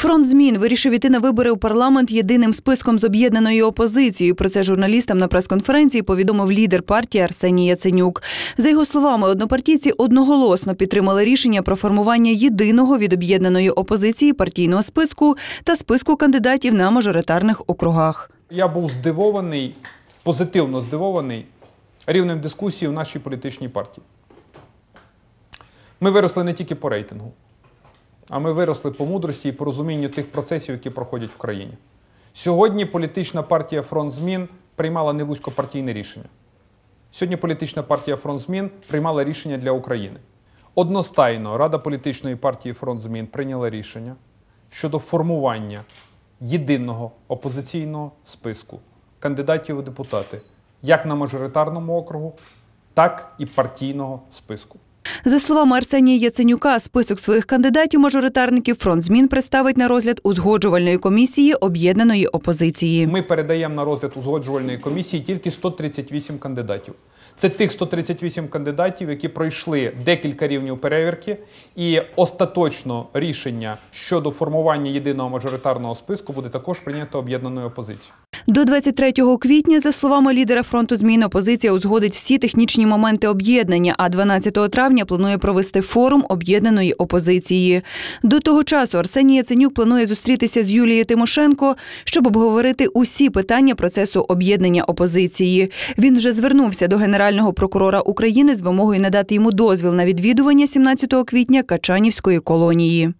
Фронт змін вирішив іти на вибори у парламент єдиним списком з об'єднаною опозицією. Про це журналістам на прес-конференції повідомив лідер партії Арсеній Яценюк. За його словами, однопартійці одноголосно підтримали рішення про формування єдиного від об'єднаної опозиції партійного списку та списку кандидатів на мажоритарних округах. Я був здивований, позитивно здивований рівнем дискусії в нашій політичній партії. Ми виросли не тільки по рейтингу, а ми виросли по мудрості і по розумінню тих процесів, які проходять в країні. Сьогодні політична партія Фронт Змін приймала не вузькопартійне рішення. Сьогодні політична партія Фронт Змін приймала рішення для України. Одностайно Рада політичної партії Фронт Змін прийняла рішення щодо формування єдиного опозиційного списку кандидатів у депутати як на мажоритарному округу, так і партійного списку. За словами Арсенія Яценюка, список своїх кандидатів-мажоритарників фронт змін представить на розгляд узгоджувальної комісії об'єднаної опозиції. Ми передаємо на розгляд узгоджувальної комісії тільки 138 кандидатів. Це тих 138 кандидатів, які пройшли декілька рівнів перевірки, і остаточно рішення щодо формування єдиного мажоритарного списку буде також прийнято об'єднаною опозицією. До 23 квітня, за словами лідера фронту змін, опозиція узгодить всі технічні моменти об'єднання. А 12 травня планує провести форум об'єднаної опозиції. До того часу Арсеній Яценюк планує зустрітися з Юлією Тимошенко, щоб обговорити усі питання процесу об'єднання опозиції. Він вже звернувся до генерального прокурора України з вимогою надати йому дозвіл на відвідування 17 квітня Качанівської колонії.